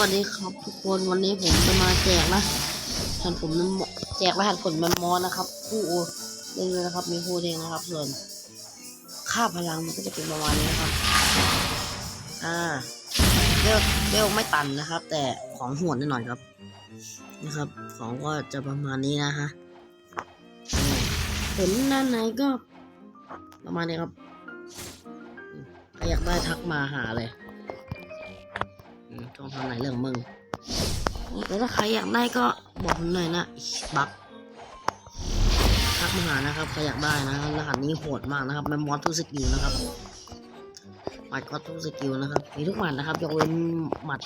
วัสดีครับทุกคนวันนี้ผมจะมาแจกนะแทนผมมันแจกรหัสผลมันมอนะครับผู้เล่นเลยนะครับมีผู้เล่นนะครับ ส่วนค่าพลังมันก็จะเป็นประมาณนี้นะครับ อ่าเบลเบลไม่ตันนะครับ แต่ของโหดแน่นอนครับ นะครับ ของก็จะประมาณนี้นะฮะผลด้านในก็ประมาณนี้ครับอืมใครอยากได้ทักมาหาเลย ช่องทางไหนเรื่องมึงแต่ถ้าใครอยากได้ก็บอกผมหน่อยนะบักทักมาหานะครับใครอยากได้นะรหัสนี้โหดมากนะครับมันมอสทุกสกิลนะครับหมัดก็ทุกสกิลนะครับมีทุกหมัดนะครับยกเว้นหมัด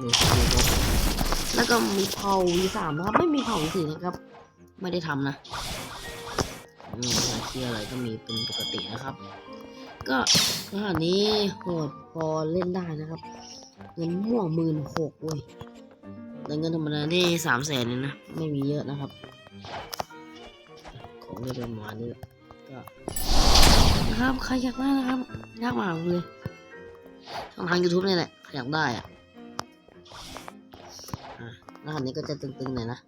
นี่สกิลแล้วก็มีเผาวีสามนะครับไม่มีเผาวีสี่นะครับ ไม่ได้ทำนะอืมหาเคียอะไรก็มีเป็นปกตินะครับ ก็รหัสนี้โหดพอเล่นได้นะครับ เงินม่วงหมื่นหกเว้ยแต่เงินธรรมดาที่สามแสนเลยนะ ไม่มีเยอะนะครับ ของได้ประมาณนี้แหละก็นะครับใครอยากได้นะครับยากมากเลยช่องทาง YouTube นี่แหละใครอยากได้อะอะรหัสนี้ก็จะตึงๆหน่อยนะ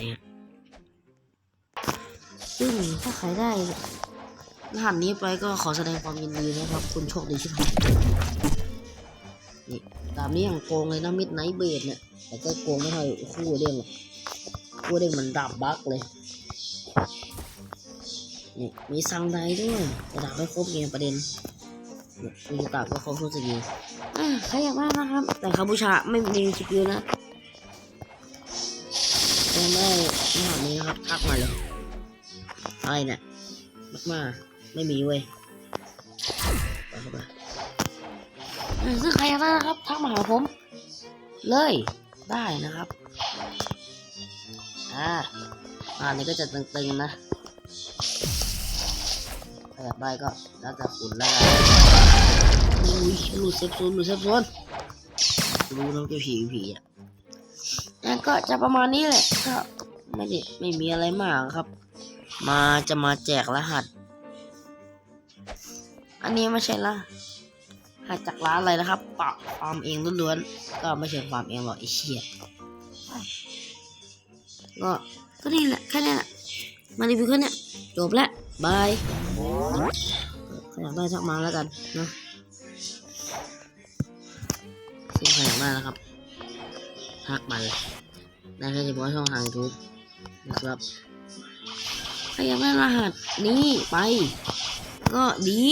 นี่ซึ่งถ้าใครได้ รหัสนี้ไปก็ขอแสดงความยินดีนะครับ คุณโชคดีชิบหายนี่ตามนี้อย่างโกงเลยนะมิดไนท์เบดเนี่ย แต่ก็โกงไม่เท่าคู่เด้งหรอกคู่เด้งมันดับบั๊กเลยนี่มีซังไดด้วยแต่ดับไม่ครบเกมประเด็นเนี่ยมีตาก็ครบทุกสกิลอ่าใครอยากได้นะครับ แต่คาบูชาไม่มีสกิลนะยังได้รหัสนี้นะครับทักมาเลยอะไรเนี่ยมากมา ไม่มีเว้ยไปเข้าไปเออซึ่งใครอยากได้นะครับทักมาหาผม เลยได้นะครับ อ่าอันนี้ก็จะตึงๆนะใครอยากได้ก็แล้วแต่คุณแล้วกันอุ้ยหลุดเซฟโซนหลุดเซฟโซนรู้น้องจะผีผีอะอะก็จะประมาณนี้แหละก็ไม่ได้ไม่มีอะไรมากครับ มาจะมาแจกรหัส อันนี้ไม่ใช่ละหาจากร้านอะไรนะครับปะฟาร์มเองล้วนๆก็ไม่ใช่ฟาร์มเองหรอกไอ้เชี่ยก็ก็นี่แหละแค่นี้แหละมารีวิวแค่เนี้ยจบแล้วบายใครอยากได้ทักมาแล้วกันนะซึ่งใครอยากได้นะครับทักมาเลยได้แค่เฉพาะช่องทางยูทูบนะครับใครอยากได้รหัสนี้ไป ก็ดี